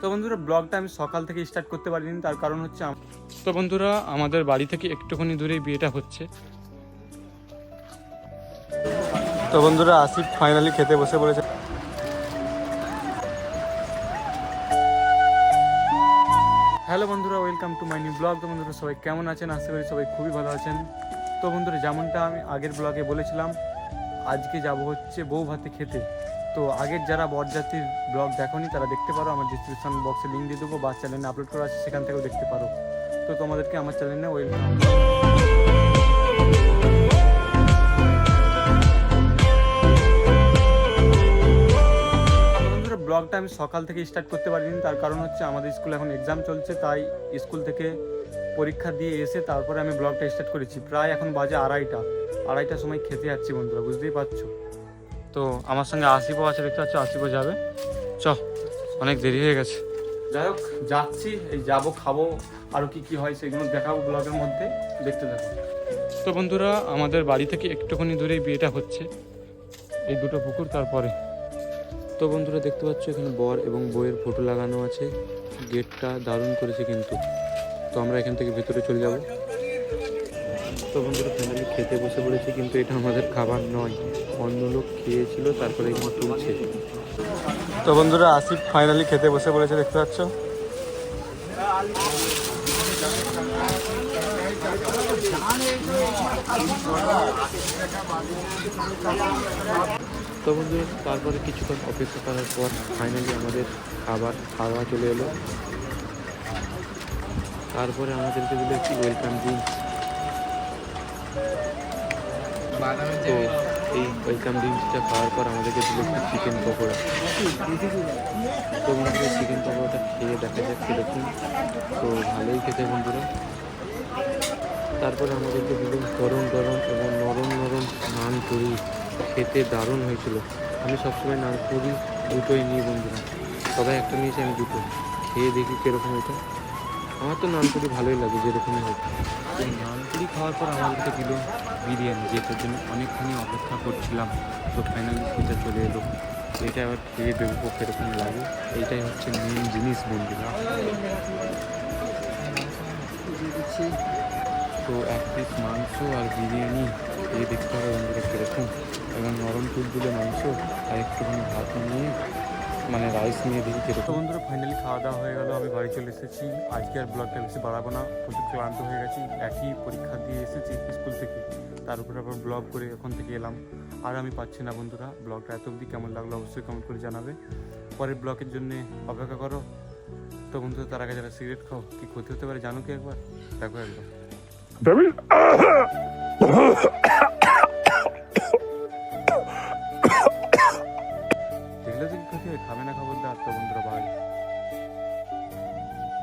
তো বন্ধুরা ব্লগটা আমি সকাল থেকে স্টার্ট করতে পারিনি তার কারণ হচ্ছে আম- তো বন্ধুরা আমাদের বাড়ি থেকে একটুখানি দূরেই বিয়েটা হচ্ছে। তো বন্ধুরা আসিফ ফাইনালি খেতে বসে পড়েছে। হ্যালো বন্ধুরা welcome to my new blog তো বন্ধুরা সবাই কেমন আছেন? আশা করি সবাই খুবই ভালো আছেন। তো বন্ধুরা যেমনটা আমি আগের ব্লগে বলেছিলাম আজকে যাব হচ্ছে বউ ভাতে খেতে। তো আগের যারা বরযাত্রীর ব্লগ দেখোনি, তারা দেখতে পারো, আমার ডিসক্রিপশন বক্সে লিঙ্ক দিয়ে দেবো, বা চ্যানেলে আপলোড করা আছে, সেখান থেকেও দেখতে পারো। তো তোমাদেরকে আমার চ্যানেলে ওয়েলকাম ব্লগটা আমি সকাল থেকে স্টার্ট করতে পারিনি, তার কারণ হচ্ছে আমাদের স্কুলে এখন এক্সাম চলছে, তাই স্কুল থেকে পরীক্ষা দিয়ে এসে তারপরে আমি ব্লগটা স্টার্ট করেছি। প্রায় এখন বাজে আড়াইটা। আড়াইটার সময় খেতে যাচ্ছি বন্ধুরা, বুঝতেই পারছ? তো আমার সঙ্গে আসিফও আছে দেখতে পাচ্ছ আসিফও যাবে। চ অনেক দেরি হয়ে গেছে। যাই হোক যাচ্ছি এই যাব খাব আরও কি কি হয় সেগুলো দেখাবো ব্লগের মধ্যে দেখতে থাকো। তো বন্ধুরা আমাদের বাড়ি থেকে একটুখানি দূরেই বিয়েটা হচ্ছে এই দুটো পুকুর তারপরে। তো বন্ধুরা দেখতে পাচ্ছ এখানে বর এবং বইয়ের ফটো লাগানো আছে গেটটা দারুণ করেছে কিন্তু। তো আমরা এখান থেকে ভেতরে চলে যাব। তো বন্ধুরা ফ্যামিলি খেতে বসে পড়েছে কিন্তু এটা আমাদের খাবার নয়। অন্য লোক খেয়েছিল তারপরে এখানে তুলছে। তো বন্ধুরা আসিফ ফাইনালি খেতে বসে পড়েছে দেখতে পাচ্ছ? তো বন্ধুরা তারপরে কিছুক্ষণ অপেক্ষা করার পর ফাইনালি আমাদের খাবার খাওয়া চলে এলো। তারপরে আমাদেরকে দিল একটি ওয়েলকাম ড্রিঙ্কস তো এই ওয়েলকাম ড্রিঙ্কসটা খাওয়ার পর আমাদেরকে দিল চিকেন পকোড়া। তো বন্ধুরা চিকেন পকোড়াটা খেয়ে দেখা যাক কীরকম তো ভালোই খেতে বন্ধুরা। তারপরে আমাদেরকে দিল গরম গরম এবং নরম নরম নান পুরি খেতে দারুণ হয়েছিল। আমি সবসময় নান পুরি দুটোই নিই বন্ধুরা। সবাই একটা নিয়েছে আমি দুটো। খেয়ে দেখি কীরকম এটা। আমার তো নান পুরি ভালোই লাগে যেরকমই হোক। তো নান পুরি খাওয়ার পর আমাদেরকে দিল বিরিয়ানি, যেটার জন্য অনেকখানি অপেক্ষা করছিলাম। তো ফাইনালি সেটা চলে এলো। এটা আবার খেয়ে দেখব কীরকম লাগে। এইটাই হচ্ছে মেন জিনিস বন্ধুরা। তো এক পিস মাংস আর বিরিয়ানি এই দেখতে হবে বন্ধুরা কীরকম। এবং নরম তুলতুলে মাংস আর একটুখানি ভাত নিয়ে মানে রাইস নিয়ে দেখি কীরকম। বন্ধুরা ফাইনালি খাওয়া দাওয়া হয়ে গেল আমি বাড়ি চলে এসেছি। আজকে আর ব্লগটা বেশি বাড়াবো না প্রচুর ক্লান্ত হয়ে গেছি একই পরীক্ষা দিয়ে এসেছি স্কুল থেকে। তার উপরে আবার ব্লগ করে এখন থেকে এলাম। আর আমি পাচ্ছি না বন্ধুরা ব্লগটা এত অবধি কেমন লাগল অবশ্যই কমেন্ট করে জানাবে। পরের ব্লগের জন্য অপেক্ষা করো। তো বন্ধুরা তার আগে যারা সিগারেট খাও কি ক্ষতি হতে পারে জানো কি একবার? দেখো একবার। খাবে না খবরদার তো বন্ধুরা ভাই